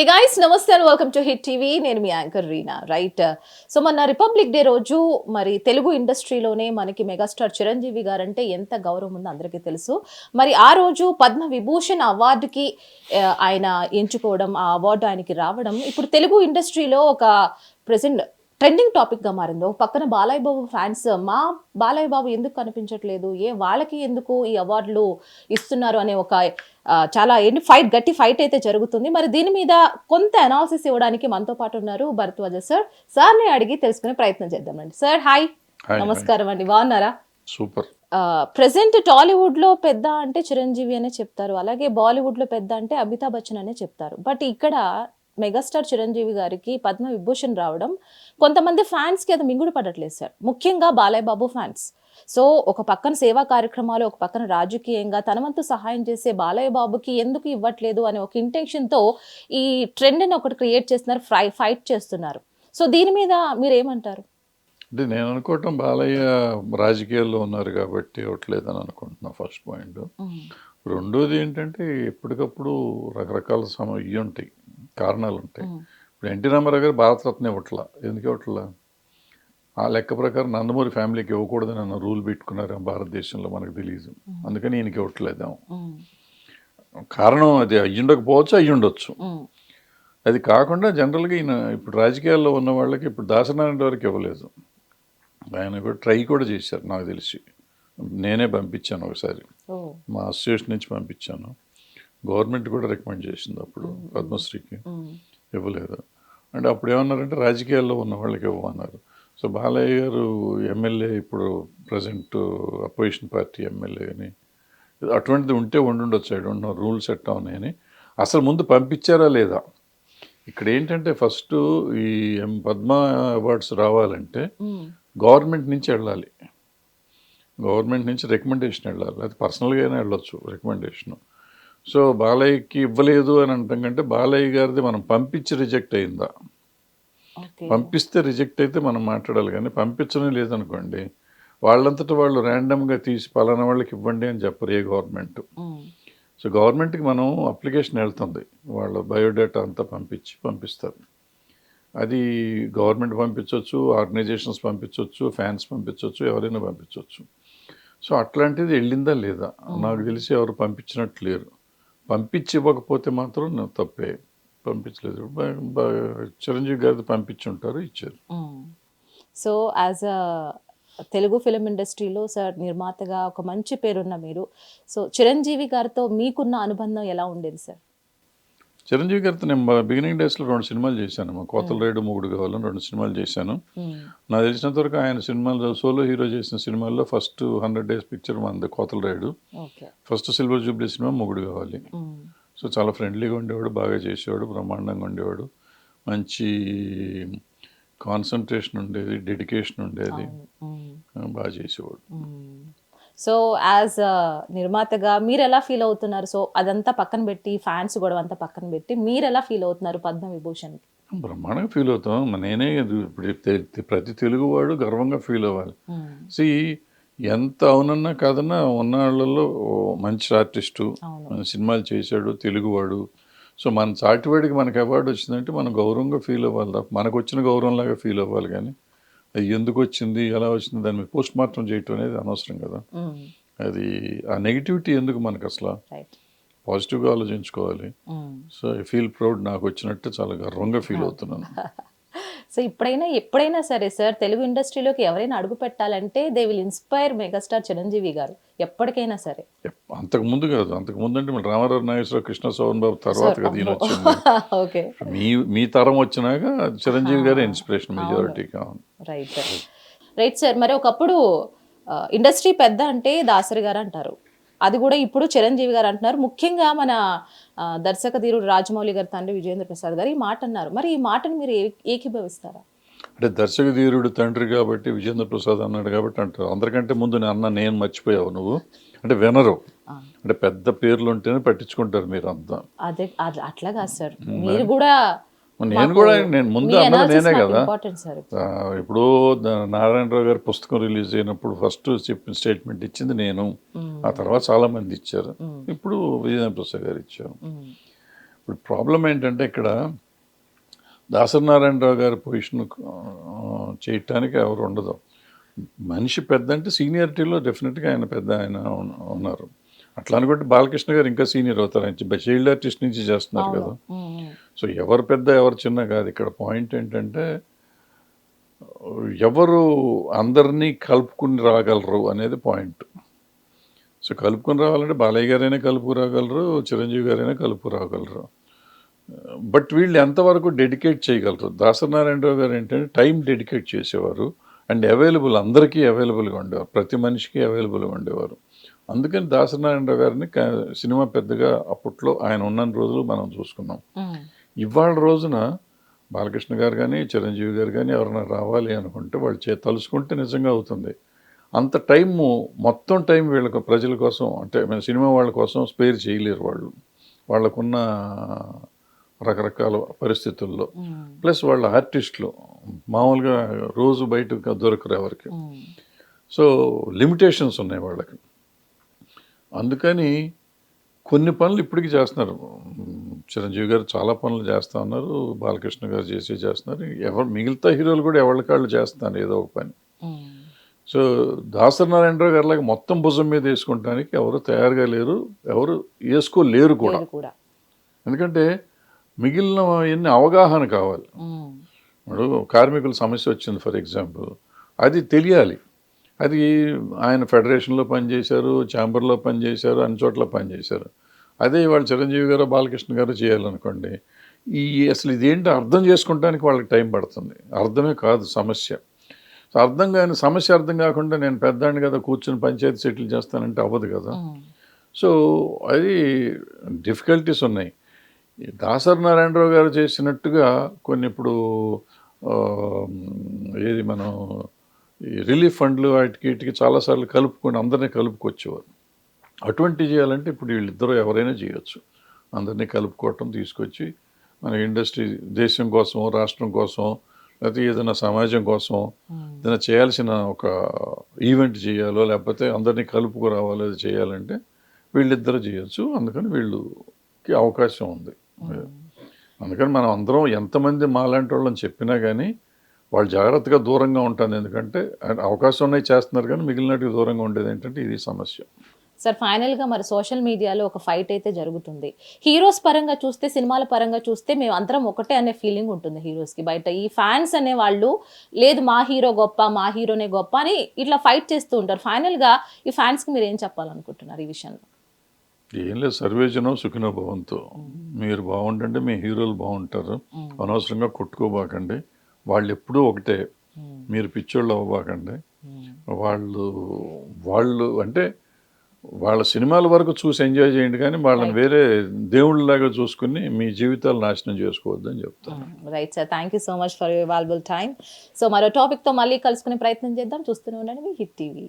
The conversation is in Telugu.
Hey guys namaste and welcome to hit TV నేను మీ యాంకర్ రీనా రైట్ సో మొన్న రిపబ్లిక్ డే రోజు మరి తెలుగు ఇండస్ట్రీలోనే మనకి మెగాస్టార్ చిరంజీవి గారంటే ఎంత గౌరవం ఉందో అందరికీ తెలుసు. మరి ఆ రోజు పద్మ విభూషణ్ అవార్డుకి ఆయన ఎంచుకోవడం ఆ అవార్డు ఆయనకి రావడం ఇప్పుడు తెలుగు ఇండస్ట్రీలో ఒక ప్రెసెంట్ ట్రెండింగ్ టాపిక్గా మారింది పక్కన బాలయ్య బాబు ఫ్యాన్స్ మా బాలయ్య బాబు ఎందుకు కనిపించట్లేదు? ఏ వాళ్ళకి ఎందుకు ఈ అవార్డులు ఇస్తున్నారు అనే ఒక చాలా ఏంటి ఫైట్ గట్టి ఫైట్ అయితే జరుగుతుంది. మరి దీని మీద కొంత అనాలిసిస్ ఇవ్వడానికి మనతో పాటు ఉన్నారు భరద్వాజ సార్. సార్ని అడిగి తెలుసుకునే ప్రయత్నం చేద్దామండి సార్ హాయ్. నమస్కారం అండి. బాగున్నారా? సూపర్. ప్రజెంట్ టాలీవుడ్లో పెద్ద అంటే చిరంజీవి అనే చెప్తారు. అలాగే బాలీవుడ్లో పెద్ద అంటే అమితాబ్ బచ్చన్ అనే చెప్తారు. బట్ ఇక్కడ మెగాస్టార్ చిరంజీవి గారికి పద్మ విభూషణ్ రావడం కొంతమంది ఫ్యాన్స్కి అది మింగుడు పడట్లేదు సార్. ముఖ్యంగా బాలయ్య బాబు ఫ్యాన్స్ సో ఒక పక్కన సేవా కార్యక్రమాలు ఒక పక్కన రాజకీయంగా తన వంతు సహాయం చేసే బాలయ్య బాబుకి ఎందుకు ఇవ్వట్లేదు అనే ఒక intention తో ఈ ట్రెండ్ని ఒకటి క్రియేట్ చేస్తున్నారు ఫ్రై ఫైట్ చేస్తున్నారు. సో దీని మీద మీరు ఏమంటారు అంటే నేను అనుకోవటం బాలయ్య రాజకీయాల్లో ఉన్నారు కాబట్టి ఇవ్వట్లేదని అనుకుంటున్నా ఫస్ట్ పాయింట్ రెండోది ఏంటంటే ఎప్పటికప్పుడు రకరకాల సమ ఇవి ఉంటాయి. కారణాలు ఉంటాయి ఇప్పుడు ఎన్టీ రామారావు గారు భారతరత్న ఇవ్వట్లా? ఎందుకు ఇవ్వట్లా? ఆ లెక్క ప్రకారం నందమూరి ఫ్యామిలీకి ఇవ్వకూడదని అన్న రూల్ పెట్టుకున్నారు భారతదేశంలో మనకు తెలియదు అందుకని ఈయనకి ఇవ్వట్లేదేమో. కారణం అది అయ్యుండకపోవచ్చు అయ్యుండొచ్చు. అది కాకుండా జనరల్గా ఈయన ఇప్పుడు రాజకీయాల్లో ఉన్న వాళ్ళకి ఇప్పుడు దాసనారాయణ వరకు ఇవ్వలేదు. ఆయన కూడా ట్రై కూడా చేశారు నాకు తెలిసి. నేనే పంపించాను ఒకసారి. మా అసోసియేషన్ నుంచి పంపించాను. గవర్నమెంట్ కూడా రికమెండ్ చేసింది అప్పుడు పద్మశ్రీకి. ఇవ్వలేదు. అంటే అప్పుడు ఏమన్నారంటే రాజకీయాల్లో ఉన్న వాళ్ళకి ఇవ్వమన్నారు సో బాలయ్య గారు ఎమ్మెల్యే ఇప్పుడు ప్రజెంట్ అపోజిషన్ పార్టీ ఎమ్మెల్యే అని. అటువంటిది ఉంటే ఉండుండొచ్చు ఐ డోంట్ నో రూల్స్ ఎట్టా ఉన్నాయని. అసలు ముందు పంపించారా లేదా? ఇక్కడ ఏంటంటే ఫస్ట్ ఈ ఎం పద్మ అవార్డ్స్ రావాలంటే గవర్నమెంట్ నుంచి వెళ్ళాలి. గవర్నమెంట్ నుంచి రికమెండేషన్ వెళ్ళాలి. అది పర్సనల్గా అయినా వెళ్ళొచ్చు రికమెండేషన్. సో బాలయ్యకి ఇవ్వలేదు అని అంటాం కంటే బాలయ్య గారిది మనం పంపించి రిజెక్ట్ అయిందా? పంపిస్తే రిజెక్ట్ అయితే మనం మాట్లాడాలి కానీ పంపించడం లేదనుకోండి వాళ్ళంతటా వాళ్ళు ర్యాండమ్గా తీసి పలానా వాళ్ళకి ఇవ్వండి అని చెప్పరు ఏ గవర్నమెంట్. సో గవర్నమెంట్కి మనం అప్లికేషన్ వెళ్తుంది వాళ్ళ బయోడేటా అంతా పంపించి పంపిస్తారు. అది గవర్నమెంట్ పంపించవచ్చు ఆర్గనైజేషన్స్ పంపించవచ్చు ఫ్యాన్స్ పంపించవచ్చు ఎవరైనా పంపించవచ్చు సో అట్లాంటిది వెళ్ళిందా లేదా? నాకు తెలిసి ఎవరు పంపించినట్టు లేరు. పంపించి ఇవ్వకపోతే మాత్రం నేను తప్పే. పంపించలేదు. బ- చిరంజీవి గారిది పంపించి ఉంటారు ఇచ్చారు so as a Telugu film ఇండస్ట్రీలో సార్ నిర్మాతగా ఒక మంచి పేరున్న మీరు. సో చిరంజీవి గారితో మీకున్న అనుబంధం ఎలా ఉండేది సార్? చిరంజీవి గారితో నేను బిగినింగ్ డేస్లో రెండు సినిమాలు చేశాను. మా కోతల రైడు మూడు కావాలని రెండు సినిమాలు చేశాను. నాకు తెలిసినంత వరకు ఆయన సినిమాలు సోలో హీరో చేసిన సినిమాల్లో ఫస్ట్ హండ్రెడ్ డేస్ పిక్చర్ మనది Kothala Rayudu first silver jubilee cinema Mogudu Kavali. So చాలా ఫ్రెండ్లీగా ఉండేవాడు బాగా చేసేవాడు బ్రహ్మాండంగా ఉండేవాడు. మంచి కాన్సన్ట్రేషన్ ఉండేది డెడికేషన్ ఉండేది. బాగా చేసేవాడు. సో యాజ్ నిర్మాతగా మీరు ఎలా ఫీల్ అవుతున్నారు? సో అదంతా పక్కన పెట్టి ఫ్యాన్స్ గొడవ అంతా పక్కన పెట్టి మీరు ఎలా ఫీల్ అవుతున్నారు పద్మ విభూషణ్కి బ్రహ్మాండంగా ఫీల్ అవుతాం. నేనే ఇప్పుడు ప్రతి తెలుగువాడు గర్వంగా ఫీల్ అవ్వాలి. సి ఎంత అవునన్నా కాదన్నా ఉన్న వాళ్ళలో ఓ మంచి ఆర్టిస్టు సినిమాలు చేశాడు తెలుగువాడు. సో మన చాటివాడికి మనకి అవార్డు వచ్చిందంటే మనం గౌరవంగా ఫీల్ అవ్వాలి తప్ప మనకు వచ్చిన గౌరవంలాగా ఫీల్ అవ్వాలి కానీ అది ఎందుకు వచ్చింది ఎలా వచ్చింది దాని మీద పోస్ట్ మార్టం చేయటం అనేది అనవసరం కదా. అది ఆ నెగిటివిటీ ఎందుకు మనకు అసలు? పాజిటివ్గా ఆలోచించుకోవాలి. సో ఐ ఫీల్ ప్రౌడ్ నాకు వచ్చినట్టు చాలా గర్వంగా ఫీల్ అవుతున్నాను. సో ఇప్పుడైనా ఎప్పుడైనా సరే సార్ తెలుగు ఇండస్ట్రీలోకి ఎవరైనా అడుగు పెట్టాలంటే they will inspire megastar Chiranjeevi garu ఎప్పటికైనా సరే. అంతకు ముందు కాదు అంతకు ముందు అంటే మన రామారావు నాగేశ్వరరావు కృష్ణ సోహన్ బాబు తర్వాత కదా ఈయన వచ్చింది. ఓకే. మీ మీ తరం వచ్చినాక చిరంజీవి గారే ఇన్స్పిరేషన్ మెజారిటీకి అవును రైట్ రైట్ సార్ మరి ఒకప్పుడు ఇండస్ట్రీ పెద్ద అంటే దాసరి గారు అంటారు. అది కూడా ఇప్పుడు చిరంజీవి గారు అంటున్నారు. ముఖ్యంగా మన ఆ, దర్శక ధీరుడు రాజమౌళి గారి తండ్రి విజయేంద్ర ప్రసాద్ గారు ఈ మాట అన్నారు. మరి ఈ మాటను మీరు ఏకీభవిస్తారా? అంటే దర్శక ధీరుడు తండ్రి కాబట్టి విజేంద్ర ప్రసాద్ అన్నాడు కాబట్టి అంటారు. అందరికంటే ముందు నేను అన్న నేను మర్చిపోయావు నువ్వు. అంటే వినరు. అంటే పెద్ద పేర్లు ఉంటేనే పట్టించుకుంటారు మీరు అంతా. అదే అట్లా- అట్లా కాదు సార్. మీరు కూడా నేను కూడా నేను ముందు అన్నది నేనే కదా. ఇప్పుడు. నారాయణరావు గారి పుస్తకం రిలీజ్ అయినప్పుడు ఫస్ట్ చెప్పిన స్టేట్మెంట్ ఇచ్చింది నేను. ఆ తర్వాత చాలా మంది ఇచ్చారు. ఇప్పుడు విజయేంద్ర ప్రసాద్ గారు ఇచ్చారు. ఇప్పుడు ప్రాబ్లం ఏంటంటే ఇక్కడ దాసనారాయణరావు గారి పొజిషన్ చేయటానికి ఎవరు ఉండదు. మనిషి పెద్ద అంటే సీనియారిటీలో డెఫినెట్గా ఆయన పెద్ద ఆయన ఉన్- ఉన్నారు. అట్లా అనుకుంటే బాలకృష్ణ గారు ఇంకా సీనియర్ అవుతారు. ఆయన చైల్డ్ ఆర్టిస్ట్ నుంచి చేస్తున్నారు కదా. సో ఎవరు పెద్ద ఎవరు చిన్న కాదు. ఇక్కడ పాయింట్ ఏంటంటే ఎవరు అందరినీ కలుపుకుని రాగలరు అనేది పాయింట్. సో కలుపుకుని రావాలంటే బాలయ్య గారైనా కలుపు రాగలరు చిరంజీవి గారైనా కలుపు రాగలరు. బట్ వీళ్ళు ఎంతవరకు డెడికేట్ చేయగలరు? దాసనారాయణరావు గారు ఏంటంటే టైం డెడికేట్ చేసేవారు. అండ్ అవైలబుల్ అందరికీ అవైలబుల్గా ఉండేవారు. ప్రతి మనిషికి అవైలబుల్గా ఉండేవారు. అందుకని దాసనారాయణరావు గారిని సినిమా పెద్దగా అప్పట్లో ఆయన ఉన్న రోజులు మనం చూసుకున్నాం. ఇవాళ రోజున బాలకృష్ణ గారు కానీ చిరంజీవి గారు కానీ ఎవరైనా రావాలి అనుకుంటే వాళ్ళు చే తలుసుకుంటే నిజంగా అవుతుంది. అంత టైము మొత్తం టైం వీళ్ళకు ప్రజల కోసం అంటే సినిమా వాళ్ళ కోసం స్పేర్ చేయలేరు వాళ్ళు. వాళ్ళకున్న రకరకాల పరిస్థితుల్లో. ప్లస్ వాళ్ళ ఆర్టిస్టులు మామూలుగా రోజు బయట దొరకరు ఎవరికి. సో లిమిటేషన్స్ ఉన్నాయి వాళ్ళకి. అందుకని కొన్ని పనులు ఇప్పటికీ చేస్తున్నారు. చిరంజీవి గారు చాలా పనులు చేస్తూ ఉన్నారు. బాలకృష్ణ గారు చేసి చేస్తున్నారు. ఎవరు మిగతా హీరోలు కూడా ఎవరికాళ్ళు చేస్తున్నారు ఏదో ఒక పని. సో దాసనారాయణరావు గారిలాగా మొత్తం భుజం మీద వేసుకుంటానికి ఎవరు తయారుగా లేరు ఎవరు వేసుకోలేరు కూడా. ఎందుకంటే మిగిలిన ఎన్ని అవగాహన కావాలి. ఇప్పుడు కార్మికుల సమస్య వచ్చింది ఫర్ ఎగ్జాంపుల్. అది తెలియాలి. అది ఆయన ఫెడరేషన్లో పనిచేశారు ఛాంబర్లో పనిచేశారు అన్ని చోట్ల పనిచేశారు. అదే ఇవాళ చిరంజీవి గారు బాలకృష్ణ గారు చేయాలనుకోండి ఈ అసలు ఇదేంటి అర్థం చేసుకుంటానికి వాళ్ళకి టైం పడుతుంది. అర్థమే కాదు సమస్య. సో అర్థం కాని సమస్య అర్థం కాకుండా నేను పెద్దాన్ని కదా కూర్చొని పంచాయతీ సెటిల్ చేస్తానంటే అవ్వదు కదా. సో అది డిఫికల్టీస్ ఉన్నాయి. దాసరి నారాయణరావు గారు చేసినట్టుగా కొన్ని ఇప్పుడు ఏది మనం ఈ రిలీఫ్ ఫండ్లు వాటికి వీటికి చాలాసార్లు కలుపుకొని అందరినీ కలుపుకొచ్చేవారు. అటువంటి చేయాలంటే ఇప్పుడు వీళ్ళిద్దరూ ఎవరైనా చేయొచ్చు. అందరినీ కలుపుకోవటం తీసుకొచ్చి మన ఇండస్ట్రీ దేశం కోసం రాష్ట్రం కోసం లేకపోతే ఏదైనా సమాజం కోసం ఉమ్, ఏదైనా చేయాల్సిన ఒక ఈవెంట్ చేయాలో లేకపోతే అందరినీ కలుపుకు రావాలో అది చేయాలంటే వీళ్ళిద్దరు చేయొచ్చు. అందుకని వీళ్ళకి అవకాశం ఉంది. అందుకని మనం అందరం ఎంతమంది మాలాంటి వాళ్ళని చెప్పినా కానీ వాళ్ళు జాగ్రత్తగా దూరంగా ఉంటుంది ఎందుకంటే అవకాశం ఉన్నాయి చేస్తున్నారు కానీ మిగిలినట్టుగా దూరంగా ఉండేది ఏంటంటే ఇది సమస్య. సార్ ఫైనల్గా మరి సోషల్ మీడియాలో ఒక ఫైట్ అయితే జరుగుతుంది. హీరోస్ పరంగా చూస్తే సినిమాల పరంగా చూస్తే మేము అందరం ఒకటే అనే ఫీలింగ్ ఉంటుంది హీరోస్కి బయట ఈ ఫ్యాన్స్ అనే వాళ్ళు లేదు మా హీరో గొప్ప మా హీరోనే గొప్ప అని ఇట్లా ఫైట్ చేస్తూ ఉంటారు. ఫైనల్గా ఈ ఫ్యాన్స్కి మీరు ఏం చెప్పాలనుకుంటున్నారు ఈ విషయంలో? ఏం లేదు. సర్వేజనం సుఖినో భవంతో. మీరు బాగుండండి మీ హీరోలు బాగుంటారు. అనవసరంగా కొట్టుకోబాకండి. వాళ్ళు ఎప్పుడూ ఒకటే మీరు పిచ్చోళ్ళు అవ్వబాకండి వాళ్ళు వాళ్ళు అంటే వాళ్ళ సినిమాల వరకు చూసి ఎంజాయ్ చేయండి కానీ వాళ్ళని వేరే దేవుళ్ళలాగా చూసుకుని మీ జీవితాలు నాశనం చేసుకోవద్దని చెప్తాను. Right sir thank you so much for your valuable time so మరో టాపిక్తో మళ్ళీ కలుసుకునే ప్రయత్నం చేద్దాం. చూస్తూనే ఉండండి మీ హిట్ టీవీ.